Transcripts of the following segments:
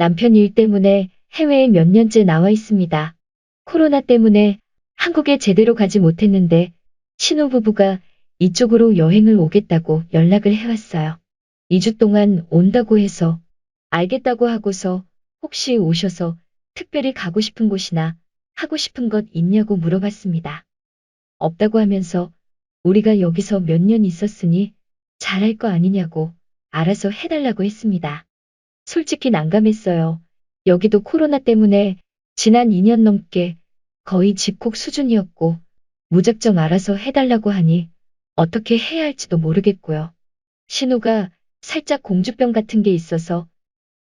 남편 일 때문에 해외에 몇 년째 나와 있습니다. 코로나 때문에 한국에 제대로 가지 못했는데 신혼부부가 이쪽으로 여행을 오겠다고 연락을 해왔어요. 2주 동안 온다고 해서 알겠다고 하고서 혹시 오셔서 특별히 가고 싶은 곳이나 하고 싶은 것 있냐고 물어봤습니다. 없다고 하면서 우리가 여기서 몇 년 있었으니 잘할 거 아니냐고 알아서 해달라고 했습니다. 솔직히 난감했어요. 여기도 코로나 때문에 지난 2년 넘게 거의 집콕 수준이었고 무작정 알아서 해달라고 하니 어떻게 해야 할지도 모르겠고요. 신우가 살짝 공주병 같은 게 있어서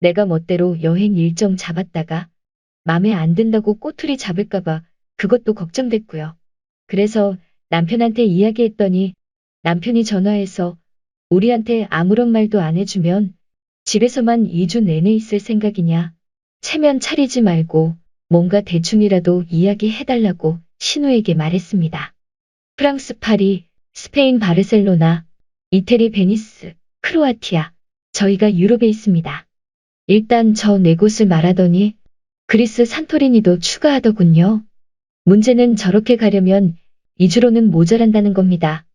내가 멋대로 여행 일정 잡았다가 맘에 안 든다고 꼬투리 잡을까봐 그것도 걱정됐고요. 그래서 남편한테 이야기했더니 남편이 전화해서 우리한테 아무런 말도 안 해주면 집에서만 2주 내내 있을 생각이냐. 체면 차리지 말고 뭔가 대충이라도 이야기해달라고 신우에게 말했습니다. 프랑스 파리, 스페인 바르셀로나, 이태리 베니스, 크로아티아, 저희가 유럽에 있습니다. 일단 저 네 곳을 말하더니 그리스 산토리니도 추가하더군요. 문제는 저렇게 가려면 2주로는 모자란다는 겁니다.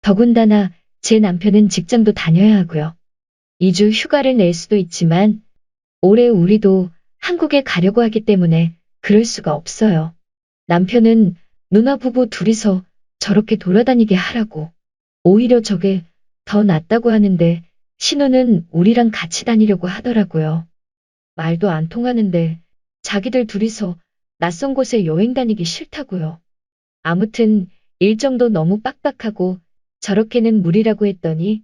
더군다나 제 남편은 직장도 다녀야 하고요. 2주 휴가를 낼 수도 있지만 올해 우리도 한국에 가려고 하기 때문에 그럴 수가 없어요. 남편은 누나 부부 둘이서 저렇게 돌아다니게 하라고. 오히려 저게 더 낫다고 하는데 신우는 우리랑 같이 다니려고 하더라고요. 말도 안 통하는데 자기들 둘이서 낯선 곳에 여행 다니기 싫다고요. 아무튼 일정도 너무 빡빡하고 저렇게는 무리라고 했더니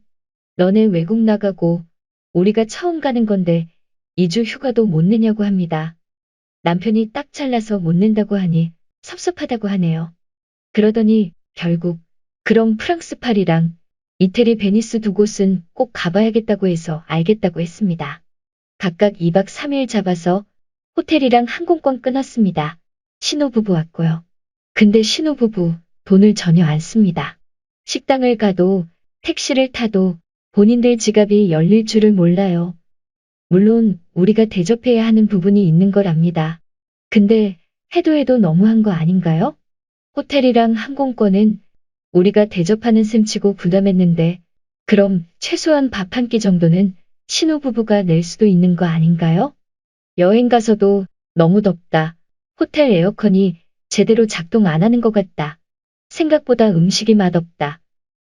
너네 외국 나가고 우리가 처음 가는 건데 2주 휴가도 못 내냐고 합니다. 남편이 딱 잘라서 못 낸다고 하니 섭섭하다고 하네요. 그러더니 결국 그럼 프랑스 파리랑 이태리 베니스 두 곳은 꼭 가봐야겠다고 해서 알겠다고 했습니다. 각각 2박 3일 잡아서 호텔이랑 항공권 끊었습니다. 신호부부 왔고요. 근데 신호부부 돈을 전혀 안 씁니다. 식당을 가도 택시를 타도 본인들 지갑이 열릴 줄을 몰라요. 물론 우리가 대접해야 하는 부분이 있는 걸 압니다. 근데 해도 해도 너무한 거 아닌가요? 호텔이랑 항공권은 우리가 대접하는 셈치고 부담했는데 그럼 최소한 밥 한 끼 정도는 신혼부부가 낼 수도 있는 거 아닌가요? 여행 가서도 너무 덥다. 호텔 에어컨이 제대로 작동 안 하는 것 같다. 생각보다 음식이 맛없다.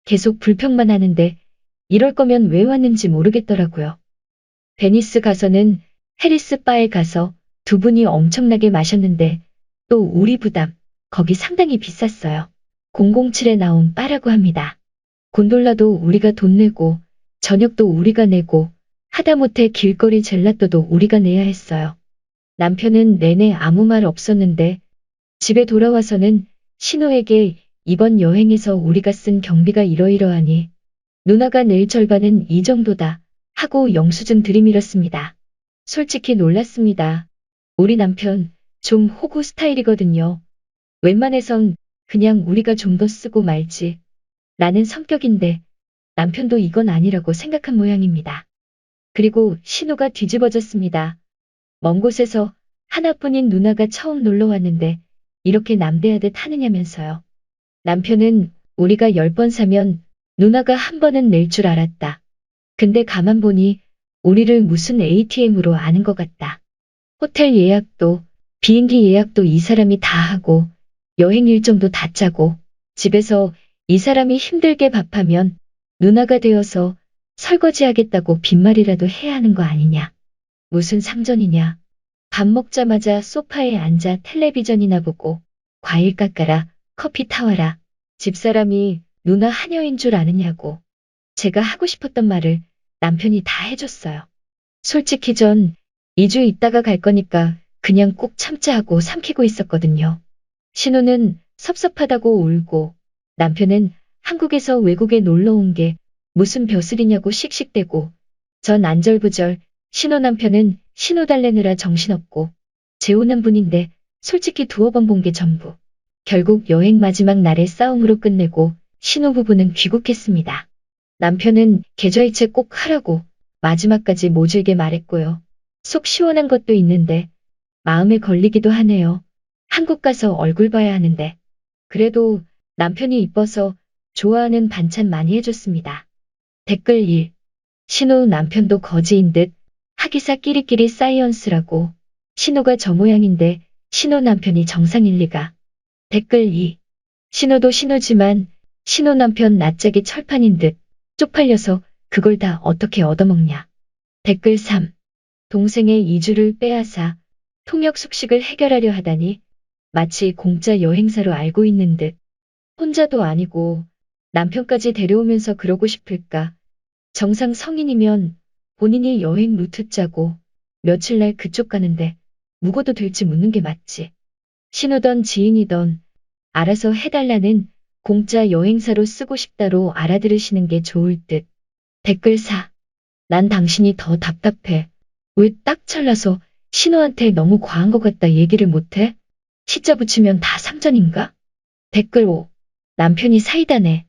계속 불평만 하는데 이럴 거면 왜 왔는지 모르겠더라고요. 베니스 가서는 해리스 바에 가서 두 분이 엄청나게 마셨는데 또 우리 부담, 거기 상당히 비쌌어요. 007에 나온 바라고 합니다. 곤돌라도 우리가 돈 내고 저녁도 우리가 내고 하다못해 길거리 젤라또도 우리가 내야 했어요. 남편은 내내 아무 말 없었는데 집에 돌아와서는 신호에게 이번 여행에서 우리가 쓴 경비가 이러이러하니 누나가 낼 절반은 이 정도다 하고 영수증 들이밀었습니다. 솔직히 놀랐습니다. 우리 남편 좀 호구 스타일이거든요. 웬만해선 그냥 우리가 좀 더 쓰고 말지. 라는 성격인데 남편도 이건 아니라고 생각한 모양입니다. 그리고 신호가 뒤집어졌습니다. 먼 곳에서 하나뿐인 누나가 처음 놀러 왔는데 이렇게 남대하듯 하느냐면서요. 남편은 우리가 열번 사면 누나가 한 번은 낼 줄 알았다. 근데 가만 보니 우리를 무슨 ATM으로 아는 것 같다. 호텔 예약도 비행기 예약도 이 사람이 다 하고 여행 일정도 다 짜고 집에서 이 사람이 힘들게 밥하면 누나가 되어서 설거지하겠다고 빈말이라도 해야 하는 거 아니냐. 무슨 상전이냐. 밥 먹자마자 소파에 앉아 텔레비전이나 보고 과일 깎아라, 커피 타와라. 집사람이 누나 하녀인 줄 아느냐고. 제가 하고 싶었던 말을 남편이 다 해줬어요. 솔직히 전 2주 있다가 갈 거니까 그냥 꼭 참자 하고 삼키고 있었거든요. 신우는 섭섭하다고 울고 남편은 한국에서 외국에 놀러 온 게 무슨 벼슬이냐고 씩씩대고 전 안절부절 신호 남편은 신호 달래느라 정신없고 재혼한 분인데 솔직히 두어 번 본 게 전부. 결국 여행 마지막 날에 싸움으로 끝내고 신호 부부는 귀국했습니다. 남편은 계좌이체 꼭 하라고 마지막까지 모질게 말했고요. 속 시원한 것도 있는데 마음에 걸리기도 하네요. 한국 가서 얼굴 봐야 하는데. 그래도 남편이 이뻐서 좋아하는 반찬 많이 해줬습니다. 댓글 1. 신호 남편도 거지인 듯 하기사 끼리끼리 사이언스라고. 신호가 저 모양인데 신호 남편이 정상일 리가. 댓글 2. 신호도 신호지만 신호 남편 낯짝이 철판인 듯 쪽팔려서 그걸 다 어떻게 얻어먹냐. 댓글 3. 동생의 이주를 빼앗아 통역 숙식을 해결하려 하다니 마치 공짜 여행사로 알고 있는 듯 혼자도 아니고 남편까지 데려오면서 그러고 싶을까. 정상 성인이면 본인이 여행 루트 짜고 며칠 날 그쪽 가는데 묵어도 될지 묻는 게 맞지. 신우던 지인이던 알아서 해달라는 공짜 여행사로 쓰고 싶다로 알아들으시는 게 좋을 듯. 댓글 4. 난 당신이 더 답답해. 왜 딱 잘라서 신우한테 너무 과한 것 같다 얘기를 못해? 시자 붙이면 다 상전인가? 댓글 5. 남편이 사이다네.